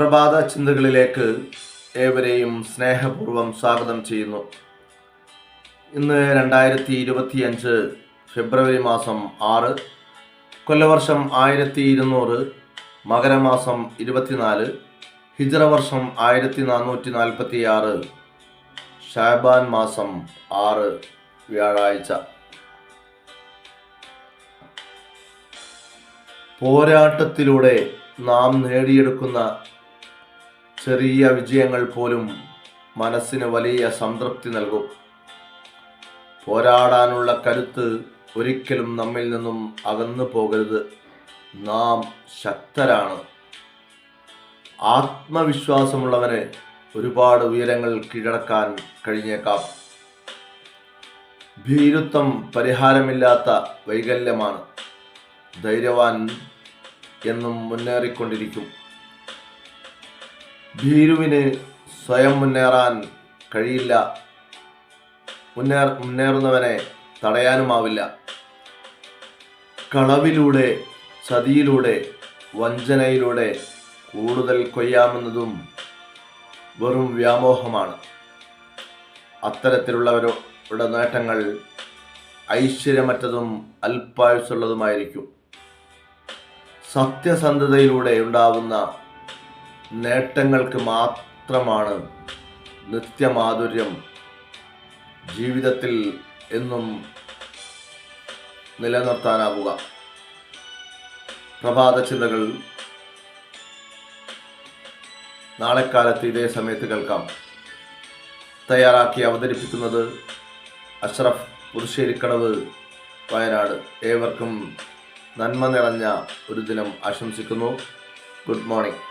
പ്രഭാത ചിന്തകളിലേക്ക് ഏവരെയും സ്നേഹപൂർവം സ്വാഗതം ചെയ്യുന്നു. ഇന്ന് രണ്ടായിരത്തി ഇരുപത്തിയഞ്ച് ഫെബ്രുവരി മാസം ആറ് കൊല്ലവർഷം ആയിരത്തി ഇരുന്നൂറ് മകരമാസം ഇരുപത്തിനാല് ഹിജറ വർഷം ആയിരത്തി നാനൂറ്റി നാൽപ്പത്തി ആറ് ഷാബാൻ മാസം ആറ് വ്യാഴാഴ്ച. പോരാട്ടത്തിലൂടെ നാം നേടിയെടുക്കുന്ന ചെറിയ വിജയങ്ങൾ പോലും മനസ്സിന് വലിയ സംതൃപ്തി നൽകും. പോരാടാനുള്ള കരുത്ത് ഒരിക്കലും നമ്മിൽ നിന്നും അകന്നു പോകരുത്. നാം ശക്തരാണ്. ആത്മവിശ്വാസമുള്ളവന് ഒരുപാട് ഉയരങ്ങൾ കീഴടക്കാൻ കഴിഞ്ഞേക്കാം. ഭീരുത്വം പരിഹാരമില്ലാത്ത വൈകല്യമാണ്. ധൈര്യവാൻ എന്നും മുന്നേറിക്കൊണ്ടിരിക്കും. ഭീരുവിന് സ്വയം മുന്നേറാൻ കഴിയില്ല. മുന്നേർ മുന്നേറുന്നവനെ തടയാനുമാവില്ല. കളവിലൂടെ ചതിയിലൂടെ വഞ്ചനയിലൂടെ കൂടുതൽ കൊയ്യാമെന്നതും വെറും വ്യാമോഹമാണ്. അത്തരത്തിലുള്ളവരുടെ നേട്ടങ്ങൾ ഐശ്വര്യമറ്റതും അല്പായുസുള്ളതുമായിരിക്കും സത്യസന്ധതയിലൂടെ ഉണ്ടാവുന്ന നേട്ടങ്ങൾക്ക് മാത്രമാണ് നിത്യമാധുര്യം ജീവിതത്തിൽ എന്നും നിലനിർത്താനാവുക. പ്രഭാത ചിന്തകൾ നാളെക്കാലത്ത് ഇതേ സമയത്ത് കേൾക്കാം. തയ്യാറാക്കി അവതരിപ്പിക്കുന്നത് അഷ്റഫ് പുതുശ്ശേരിക്കടവ് വയനാട്. ഏവർക്കും നന്മ നിറഞ്ഞ ഒരു ദിനം ആശംസിക്കുന്നു. Good morning.